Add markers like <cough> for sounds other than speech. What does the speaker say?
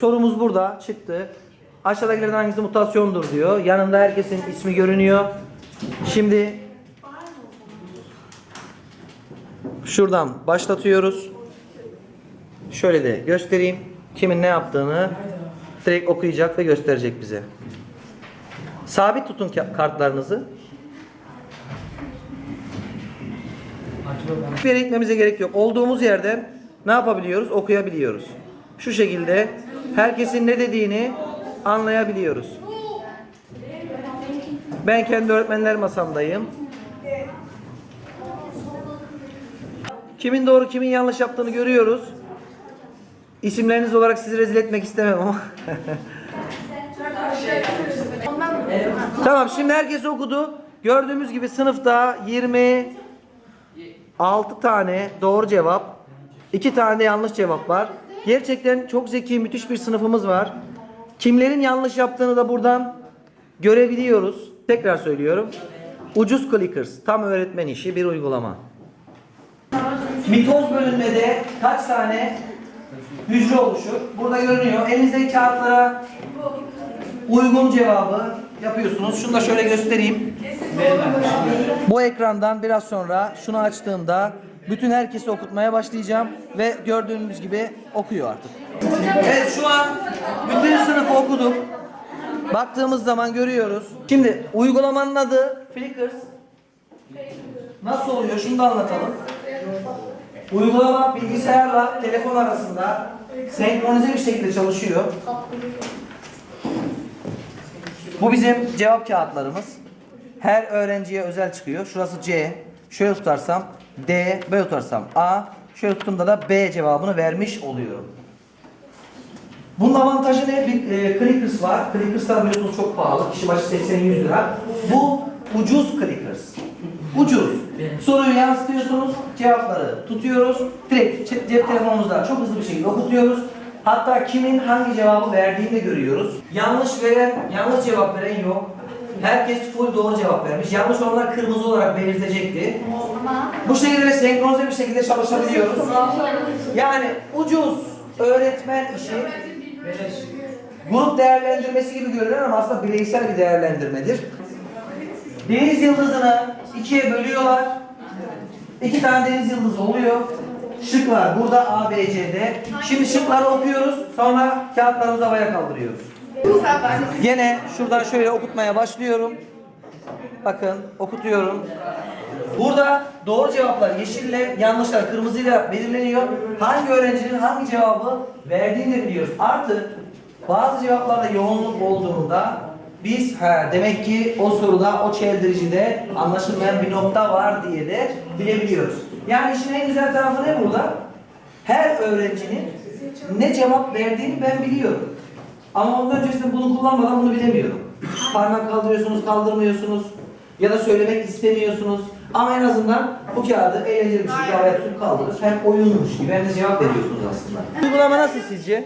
Sorumuz burada çıktı. Aşağıdakilerden hangisi mutasyondur diyor. Yanında herkesin ismi görünüyor. Şimdi şuradan başlatıyoruz. Şöyle de göstereyim. Kimin ne yaptığını direkt okuyacak ve gösterecek bize. Sabit tutun ka- kartlarınızı. Hiçbir yere gitmemize gerek yok. Olduğumuz yerden ne yapabiliyoruz? Okuyabiliyoruz. Şu şekilde herkesin ne dediğini anlayabiliyoruz. Ben kendi öğretmenler masamdayım. Kimin doğru kimin yanlış yaptığını görüyoruz. İsimleriniz olarak sizi rezil etmek istemem ama. <laughs> tamam şimdi herkes okudu. Gördüğümüz gibi sınıfta 20 6 tane doğru cevap, 2 tane de yanlış cevap var. Gerçekten çok zeki, müthiş bir sınıfımız var. Kimlerin yanlış yaptığını da buradan görebiliyoruz. Tekrar söylüyorum. Ucuz Clickers, tam öğretmen işi bir uygulama. Mitoz bölünmede kaç tane hücre oluşur? Burada görünüyor. Elinizdeki kağıtlara uygun cevabı yapıyorsunuz. Şunu da şöyle göstereyim. Bu ekrandan biraz sonra şunu açtığımda bütün herkesi okutmaya başlayacağım ve gördüğünüz gibi okuyor artık. Evet şu an bütün sınıfı okuduk. Baktığımız zaman görüyoruz. Şimdi uygulamanın adı Flickrs. Nasıl oluyor? Şunu da anlatalım. Uygulama bilgisayarla telefon arasında senkronize bir şekilde çalışıyor. Bu bizim cevap kağıtlarımız. Her öğrenciye özel çıkıyor. Şurası C. Şöyle tutarsam D, böyle tutarsam A. Şöyle tuttuğumda da B cevabını vermiş oluyorum. Bunun avantajı ne? Bir e, Clickers var. Clickers'lar biliyorsunuz çok pahalı. Kişi başı 80-100 lira. Bu ucuz Clickers. Ucuz. Soruyu yansıtıyorsunuz, cevapları tutuyoruz. Direkt ce- cep telefonumuzda çok hızlı bir şekilde okutuyoruz. Hatta kimin hangi cevabı verdiğini de görüyoruz. Yanlış veren, yanlış cevap veren yok. Herkes full doğru cevap vermiş. Yanlış olanlar kırmızı olarak belirtecekti. Bu şekilde de senkronize bir şekilde çalışabiliyoruz. Yani ucuz öğretmen işi grup değerlendirmesi gibi görünen ama aslında bireysel bir değerlendirmedir. Deniz yıldızını ikiye bölüyorlar. İki tane deniz yıldızı oluyor. Şıklar burada A, B, C'de. Şimdi şıkları okuyoruz. Sonra kağıtlarımızı havaya kaldırıyoruz. Gene şuradan şöyle okutmaya başlıyorum. Bakın okutuyorum. Burada doğru cevaplar yeşille, yanlışlar kırmızıyla belirleniyor. Hangi öğrencinin hangi cevabı verdiğini biliyoruz. Artı bazı cevaplarda yoğunluk olduğunda biz ha, demek ki o soruda o çeldiricide anlaşılmayan bir nokta var diye de bilebiliyoruz. Yani işin en güzel tarafı ne burada? Her öğrencinin ne cevap verdiğini ben biliyorum. Ama ondan öncesinde bunu kullanmadan bunu bilemiyorum. Parmak kaldırıyorsunuz, kaldırmıyorsunuz ya da söylemek istemiyorsunuz. Ama en azından bu kağıdı eğlenceli bir şekilde havaya tutup kaldırır. Hem oyunmuş gibi hem de cevap veriyorsunuz aslında. Uygulama nasıl sizce?